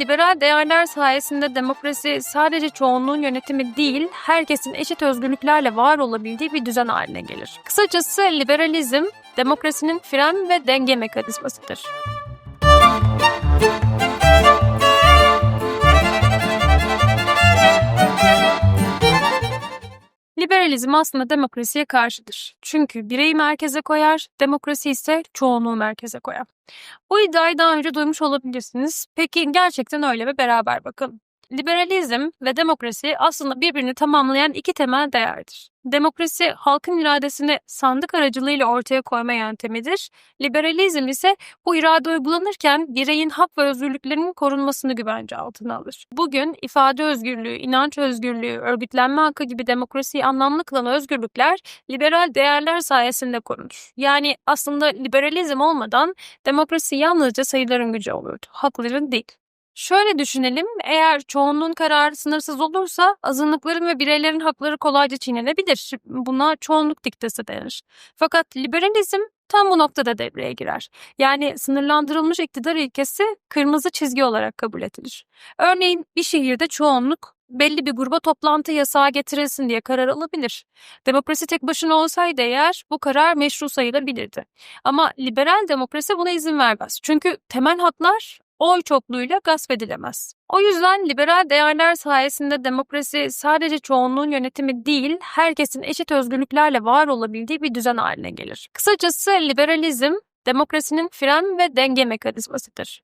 Liberal değerler sayesinde demokrasi sadece çoğunluğun yönetimi değil, herkesin eşit özgürlüklerle var olabildiği bir düzen haline gelir. Kısacası liberalizm, demokrasinin fren ve denge mekanizmasıdır. Liberalizm aslında demokrasiye karşıdır. Çünkü bireyi merkeze koyar, demokrasi ise çoğunluğu merkeze koyar. Bu iddiayı daha önce duymuş olabilirsiniz. Peki gerçekten öyle mi? Beraber bakalım. Liberalizm ve demokrasi aslında birbirini tamamlayan iki temel değerdir. Demokrasi halkın iradesini sandık aracılığıyla ortaya koyma yöntemidir. Liberalizm ise bu irade uygulanırken bireyin hak ve özgürlüklerinin korunmasını güvence altına alır. Bugün ifade özgürlüğü, inanç özgürlüğü, örgütlenme hakkı gibi demokrasiyi anlamlı kılan özgürlükler liberal değerler sayesinde korunur. Yani aslında liberalizm olmadan demokrasi yalnızca sayıların gücü olurdu, hakların değil. Şöyle düşünelim, eğer çoğunluğun kararı sınırsız olursa azınlıkların ve bireylerin hakları kolayca çiğnenebilir. Buna çoğunluk diktesi denir. Fakat liberalizm tam bu noktada devreye girer. Yani sınırlandırılmış iktidar ilkesi kırmızı çizgi olarak kabul edilir. Örneğin bir şehirde çoğunluk belli bir gruba toplantı yasağı getirilsin diye karar alabilir. Demokrasi tek başına olsaydı eğer bu karar meşru sayılabilirdi. Ama liberal demokrasi buna izin vermez. Çünkü temel haklar oy çokluğuyla gasp edilemez. O yüzden liberal değerler sayesinde demokrasi sadece çoğunluğun yönetimi değil, herkesin eşit özgürlüklerle var olabildiği bir düzen haline gelir. Kısacası liberalizm, demokrasinin fren ve denge mekanizmasıdır.